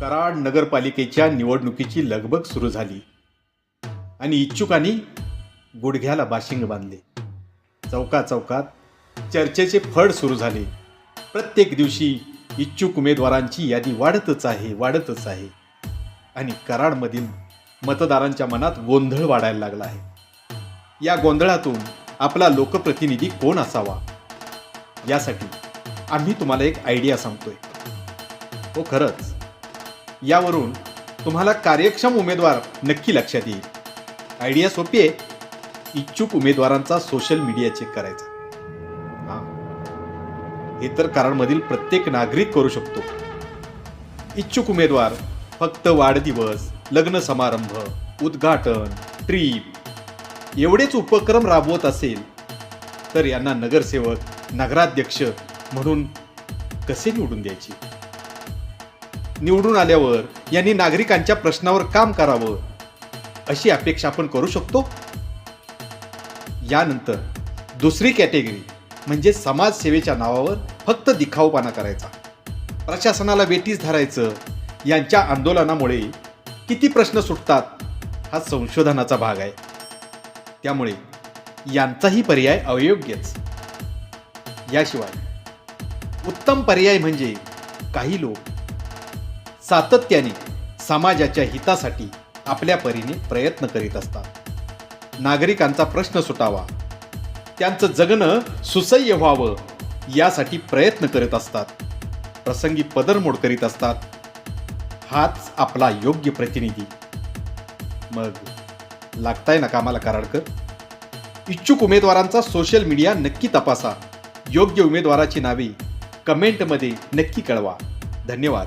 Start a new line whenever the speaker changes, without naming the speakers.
कराड नगरपालिकेच्या निवडणुकीची लगबग सुरू झाली. आणि इच्छुकांनी गुडघ्याला बाशिंग बांधले. चौका चौकात चर्चेचे फड सुरू झाले. प्रत्येक दिवशी इच्छुक उमेदवारांची यादी वाढतच आहे वाढतच आहे. आणि कराडमधील मतदारांच्या मनात गोंधळ वाढायला लागला आहे. या गोंधळातून आपला लोकप्रतिनिधी कोण असावा? यासाठी आम्ही तुम्हाला एक आयडिया सांगतोय. हो खरंच. यावरून तुम्हाला कार्यक्षम उमेदवार नक्की लक्षात येईल. आयडिया सोपी आहे. इच्छुक उमेदवारांचा सोशल मीडिया चेक करायचा. हा. हे तर कराडमधील प्रत्येक नागरिक करू शकतो. इच्छुक उमेदवार फक्त वाढदिवस लग्न समारंभ उद्घाटन ट्रीप एवढेच उपक्रम राबवत असेल तर यांना नगरसेवक नगराध्यक्ष म्हणून कसे निवडून द्यायचे? निवडून आल्यावर यांनी नागरिकांच्या प्रश्नावर काम करावं अशी अपेक्षा आपण करू शकतो. यानंतर दुसरी कॅटेगरी म्हणजे समाजसेवेच्या नावावर फक्त दिखाऊपणा करायचा. प्रशासनाला वेटीस धरायचं यांच्या आंदोलनामुळे किती प्रश्न सुटतात हा संशोधनाचा भाग आहे. त्यामुळे यांचाही पर्याय अयोग्यच. याशिवाय उत्तम पर्याय म्हणजे काही लोक सातत्याने समाजाच्या हितासाठी आपल्या परीने प्रयत्न करीत असतात. नागरिकांचा प्रश्न सुटावा त्यांचं जगणं सुसह्य व्हावं यासाठी प्रयत्न करत असतात. प्रसंगी पदरमोड करीत असतात. हाच आपला योग्य प्रतिनिधी. मग लागताय ना कामाला कराडकर? इच्छुक उमेदवारांचा सोशल मीडिया नक्की तपासा. योग्य उमेदवाराची नावे कमेंटमध्ये नक्की कळवा. धन्यवाद.